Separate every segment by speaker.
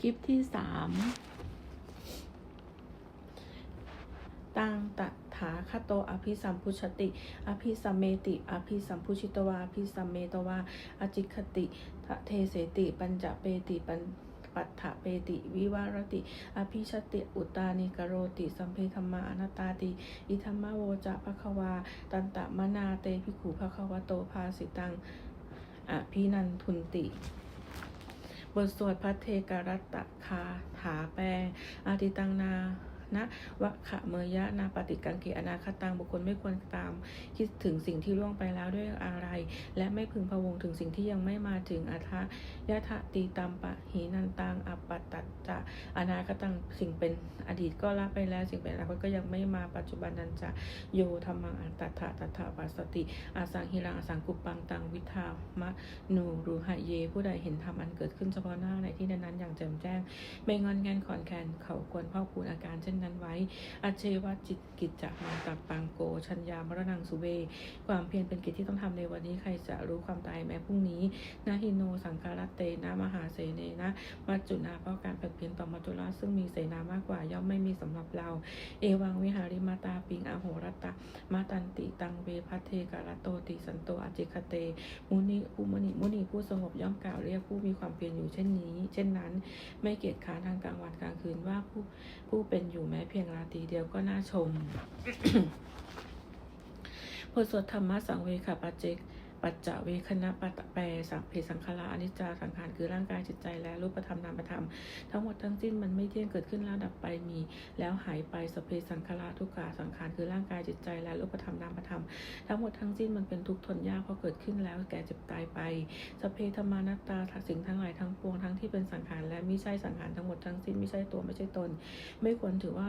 Speaker 1: คลิปที่สามตังตถาคโตอภิสัมพุชติ อภิสัมเมติ อภิสัมพุชิตวาอภิสัมเมตวาอจิคติทะเทเสติ ปัญจเปติปัญปัฏฐเปติ วิวารติ อภิชติ อุตานิกโรติ สัมเพธรรมาอนัตตาติ อิธรรมโวจะภควา ตันตะมนาเตภิกขุภควโตภาสิตังอภินันทุนติ บทสวดพระเทกรัตตคาถาแปลอาติตังนา นะวะขะเมยะนาปฏิกังเกอนาคตังบุคคลไม่ควรตาม คิดถึงสิ่งที่ล่วงไปแล้วด้วยอะไร และไม่พึงพะวงถึงสิ่งที่ยังไม่มาถึงอัทะยะทะตีตัมปะหีนันตังอปัตตจะอนาคตังสิ่งเป็นอดีตก็ละไปแล้วสิ่งเป็นอนาคตก็ยังไม่มาปัจจุบันนันจะโยธรรมังอัตถะตถาปัสสติอาสังหิรังอสังกุปปังตังวิทามะนูรูหะเย ผู้ใดเห็นธรรมอันเกิดขึ้นเฉพาะหน้าในที่นั้นๆอย่างแจ่มแจ้ง ไม่งอนแงนขอนแคนเขาควรพ่อคูณอาการเช่นนั้นไว้อาเชวะจิตกิจจะมาตับปังโก ชัญญามรณังสุเว ความเพียรเป็นกิจที่ต้องทำในวันนี้ใครจะรู้ความตายแม้พรุ่งนี้นาฮิโนสังการเตนะมหาเสเนนะมัจจุนาเพราะการเปลี่ยนเปลี่ยนต่อมัจจุราซึ่งมีเสนามากกว่าย่อมไม่มีสำหรับเรา เอวังวิหาริมาตาปิงอโหรตะมาตันติตังเวพัเทกาลโตติสันโตอจิคเต มุนีผู้มุนีมุนีผู้สงบย่อมกล่าวเรียกผู้มีความเพียรอยู่เช่นนี้ เช่นนั้น ไม่เกียจค้านทางกลางวันกลางคืนว่าผู้ผู้เป็นอยู่แม้เพียงราตรีเดียวก็น่าชม บทสวดธรรมะสังเวคปัจเจก ปัจจเวคณะปัตตะแปสังเพสังขารอนิจจาสังขารคือร่างกายจิตใจและรูปธรรมนามธรรม ทั้งหมดทั้งสิ้นมันไม่เที่ยงเกิดขึ้นแล้วดับไปมี แล้วหายไปสพเพสังขารทุกขาสังขารคือร่างกายจิตใจและรูปธรรมนามธรรม ทั้งหมดทั้งสิ้นมันเป็นทุกข์ทนยากเพราะเกิดขึ้นแล้วแก่เจ็บตายไปสพเพธรรมานัตตาสิ่งทั้งหลายทั้งปวงทั้งที่เป็นสังขารและไม่ใช่สังขารทั้งหมดทั้งสิ้นไม่ใช่ตัวไม่ใช่ตน ไม่ควรถือว่า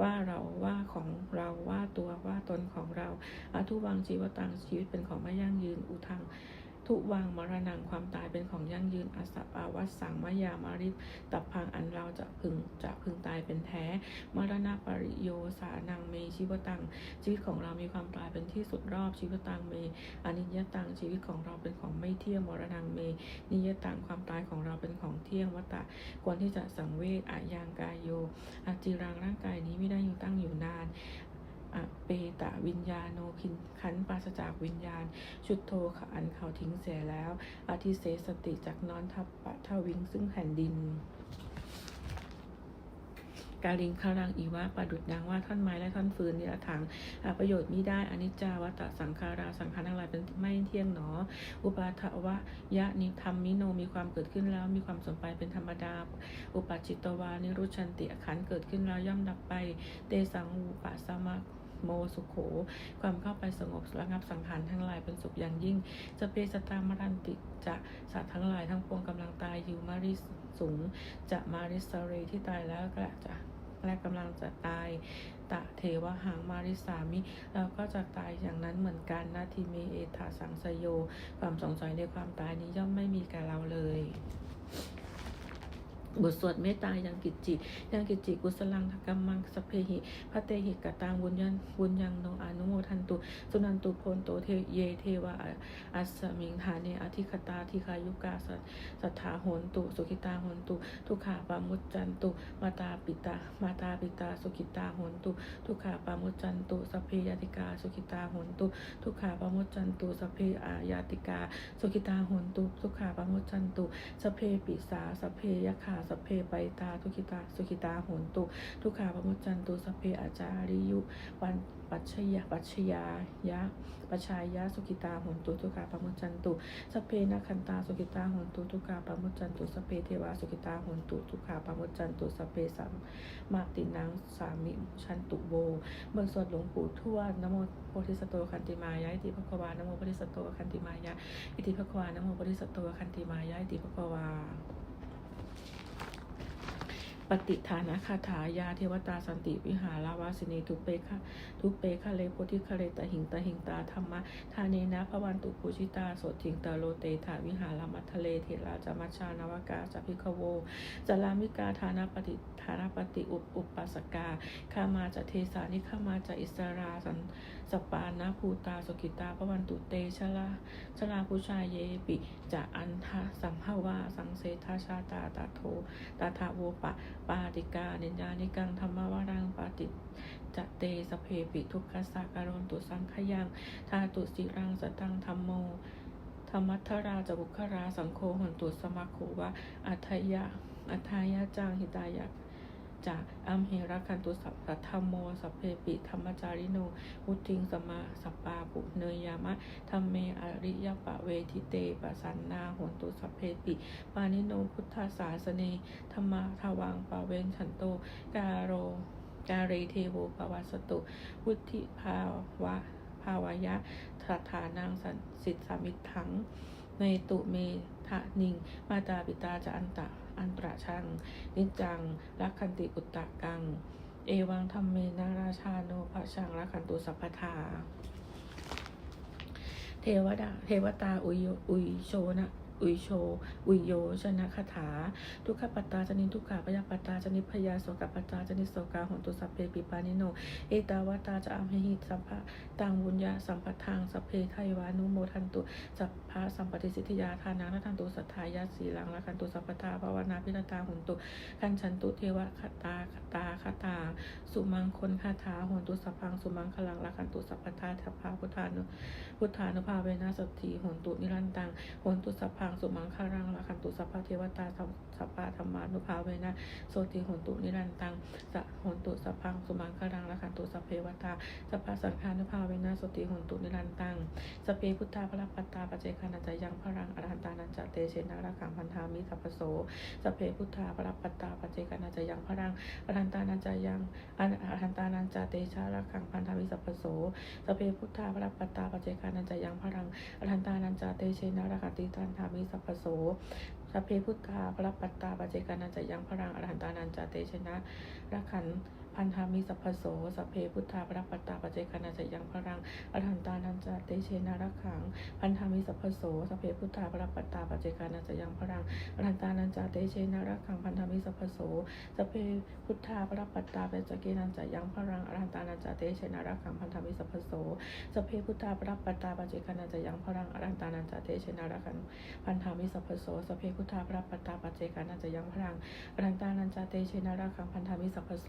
Speaker 1: ว่าเราว่าของเราว่าตัวว่าตนของเราอาทุวังชีวตังชีวิตเป็นของไม่ยั่งยืนอุทัง ทุวังมรณังความตายเป็นของยั่งยืนอสัปอาวัสสังมายามาริปตับพังอันเราจะพึงจะพึงตายเป็นแท้ มรณะปริโยสานังเมชีวตัง ชีวิตของเรามีความตายเป็นที่สุดรอบชีวตังเมอนิยตังชีวิตของเราเป็นของไม่เที่ยงมรณังเม นิยตังความตายของเราเป็นของเที่ยงวัตตะควรที่จะสังเวชอายังกายโยอาจิรังร่างกายนี้ไม่ได้อยู่ตั้งอยู่นาน อเปตะวิญญาโนคินขันปราศจากวิญญาณ ชุดโทขอันเขาทิ้งเสียแล้วอธิเสสติจากนอนทับปะทวิงซึ่งแผ่นดินกาลิงคารังอีวะประดุดดังว่าท่อนไม้และท่อนฟืนนิรถังหาประโยชน์มิได้อนิจจาวัตตสังขาราสังขารทั้งหลายเป็นไม่เที่ยงหนอ อุปาทวะยะนิธรรมมิโนมีความเกิดขึ้นแล้วมีความสมไปเป็นธรรมดา อุปาจิตตวานิรุชันติขันเกิดขึ้นแล้วย่อมดับไป เตสังอุปาสมะ โมสุโข ความเข้าไปสงบระงับสังขารทั้งหลายเป็นสุขอย่างยิ่งจะเปสตามรันติจะสัตว์ทั้งหลายทั้งปวงกำลังตายอยู่มาริสูง จะมาริสเรที่ตายแล้วก็จะและกำลังจะตายตะเทวหังมาริสามิเราก็จะตายอย่างนั้นเหมือนกันนาทีเมเอธาสังสยโย ความสงสัยในความตายนี้ย่อมไม่มีแก่เราเลย บทสวดเมตตายังกิจจิยังกิจจิกุสลังกัมมังสเพหิพระเตหิกตังบุญยันบุญยังโนอนุโมทันตุสุนันตุพนโตเทเยเทวะอัสมิงฐาเนอธิคตาทิคายุกาสัทสัทธาโหนตุสุขิตาโหนตุทุขาปามุจจันตุมาตาปิตามาตาปิตาสุขิตาโหนตุทุขาปามุจจันตุสเพยติกาสุขิตาโหนตุทุขาปามุจจันตุสเพอายาติกาสุขิตาโหนตุทุขาปามุจจันตุสเพปิสาสเพยขาสพเพไปตาทุกิตาสุขิตาโหนตุ ทุกขาปมุจจันตุสพเพอาจาริยุวันปัชยาปัชยายะปัชายะสุขิตาโหนตุทุกขาปมุจจันตุสพเพนักขันตาสุขิตาโหนตุทุกขาปมุจจันตุสพเพเทวาสุขิตาโหนตุทุกขาปมุจจันตุสพเพสัมมาตินังสามิชันตุโวเมืองสวดหลวงปู่ทวดนโมโพธิสตโตคันติมายะอิติภควานโมโพธิสตโตคันติมายะอิติภควานโมโพธิสตโตคันติมายะอิติภควา ปฏิฐานะคาถายาเทวตาสันติวิหาราวาสินีทุเปคะทุเปคะเลโพธิคะเลตหิงตหิงตาธรรมะทาเนนะพระวันตุปูชิตาโสถิงตโลเตถาวิหารามัทะเลเทราจามัชานวากาจพิคโวจารามิกาฐานะปฏิฐานะปฏิอุปอุปัสกาข้ามาจะเทสานิข้ามาจะอิสราสันสปานะภูตาสกิตาพระวันตุเตชลาชลาพุชายเยปิจะอันทะสัมภาวาสังเสทาชาตาตาโทตาทาโวปะปาติกาเนญานิกังธรรมวรังปาติจะเตสเพปิทุกขสาการนตุสังขยังทาตุสิรังสตังธรรมโมธรรมัทธราจะบุคคราสังโฆหนตุสมาโควะอัทยะอัทยะจางหิตายะ จากอัมเหรักขันตุสัพพะธรรมโมสัพเพปิธรรมจาริโนพุทิงสมาสัปปาปุเนยามะธรรมเมอริยปะเวทิเตปะสันนาหนตุสัพเพปิปานิโนพุทธศาสเนธรรมาทวังปะเวนฉันโตกาโรกาเรเทโวปวัสตุวุธิภาวะภาวยะทัฐานังสันสิทธามิทังในตุเมทะนิง มาตาปิตาจะอันตะ อันตรชัง นิจัง รักขันติอุตตะกัง เอวังธรรมเมนาราชาโนภะชังรักขันตุสัพพทา เทวดา เทวตาอุยอุยโชนะ อุยโช อุยโย ชนะคาถา ทุกขปัตตาจนิทุกขาปยาปัตตาจนิพยาโสกปัตตาจนิโสกาหนตุสัพเพปิปานิโน เอตาวตาจะอัมเหหิสัมภะตังบุญญาสัมปทางสัพเพไทยวานุโมทันตุสัพพะสัมปติสิทธิยาทานังนัทันตุสัทธายาสีลังละคันตุสัพพทาภาวนาพิรตาหนตุคันฉันตุเทวคตาคตาคตา สุมังคนคาถาหนตุสัพพังสุมังคลังละคันตุสัพพทาทัพพาพุทธานุพุทธานุภาเวนะสัตถีโหนตุนิรันตังหนตุสัพพังสุมังคารังละคันตุสัพพะเทวตา สัพพะธรรมานุภาเวนะโสติหนตุนิรันตังสะหนตุสัพพังสุมังคารังละคันตุสัพเพวตาสัพพะสังฆานุภาเวนะโสติหนตุนิรันตังสพเพพุทธาพระปัตตาปเจกานัจจยังพรังอรหันตานันจเตเชนะระขังพันธามิสัพพโสสพเพพุทธาพระปัตตาปเจกานัจจยังพรังอรหันตานันจะยังอรหันตานันจเตชะระขังพันธามิสัพพโสสพเพพุทธาพระปัตตาปเจกานันจะยังพรังอรหันตานันจเตเชนะระคติตันธามิสัพพโส สพเพพุทธาพระปัตตาปัจเจกานันจะยังพรังอรหันตานันจะเตชนะระขัน พันธามิสัพพโสสพเพพุทธาพระปัตตาปัจเจกานันจะยังพรังอรหันตานันจเตเชนะระขัง พันธามิสัพพโสสพเพพุทธาพระปัตตาปัจเจกานันจะยังพรังอรหันตานันจเตเชนะระขัง พันธามิสัพพโสสพเพพุทธาพระปัตตาปัจเจกานันจะยังพรังอรหันตานันจเตเชนะระขัง พันธามิสัพพโสสพเพพุทธาปรปัตตาปัจเจกานันจะยังพรังอรันตานันจะเตเชนารักันพันธามิสัพพโสสพเพพุทธาปรปัตตาปัจเจกานันจะยังพรังอรันตานันจะเตเชนารักัง พันธามิสัพพโส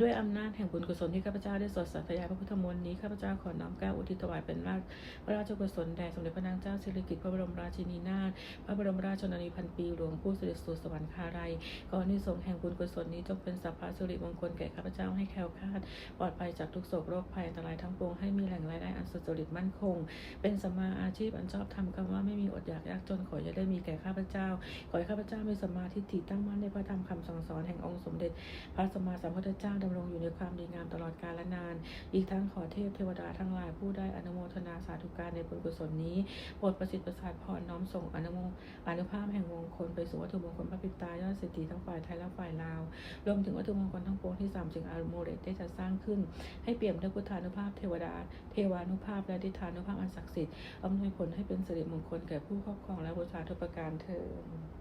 Speaker 1: ด้วยอำนาจแห่งบุญกุศลที่ข้าพเจ้าได้สดสัตยายพระพุทธมนต์นี้ข้าพเจ้าขอน้อมแก้วอุทิศถวายเป็นราชพระราชกุศลแด่สมเด็จพระนางเจ้าสิริกิติ์พระบรมราชินีนาถพระบรมราชชนนีพันปีหลวงผู้เสด็จสู่สวรรคาลัยขออนิสงแห่งบุญกุศลนี้จงเป็นสัพพะสิริมงคลแก่ข้าพเจ้าให้แคล้วคลาดปลอดภัยจากทุกโศกโรคภัยอันตรายทั้งปวงให้มีแหล่งรายได้อันสุจริตมั่นคง เป็นสมาอาชีพอันชอบทำคำว่าไม่มีอดอยากยากจนขออย่าได้มีแก่ข้าพเจ้า ขอให้ข้าพเจ้ามีสมาทิฏฐิตั้งมั่นในพระธรรมคำสั่งสอนแห่งองค์สมเด็จ พระสัมมาสัมพุทธเจ้าดำรงอยู่ในความดีงามตลอดกาลและนาน อีกทั้งขอเทพเทวดาทั้งหลายผู้ได้อนุโมทนาสาธุการในบุญกุศลนี้โปรดประสิทธิ์ประสาทพรน้อมส่งอนุโมอนุภาพแห่งมงคล ไปสู่วัตถุมงคลพระปิตายอดเศรษฐีทั้งฝ่ายไทยและฝ่ายลาว รวมถึงวัตถุมงคลทั้งปวงที่สามจึงอารุโมเดชได้จัดสร้างขึ้น ให้เปี่ยมด้วยพุทธานุภาพเทวดา เทวานุภาพและดิฐานุภาพอันศักดิ์สิทธิ์อำนวยผลให้เป็นสิริมงคลแก่ผู้ครอบครองและบูชาทุกประการเถิด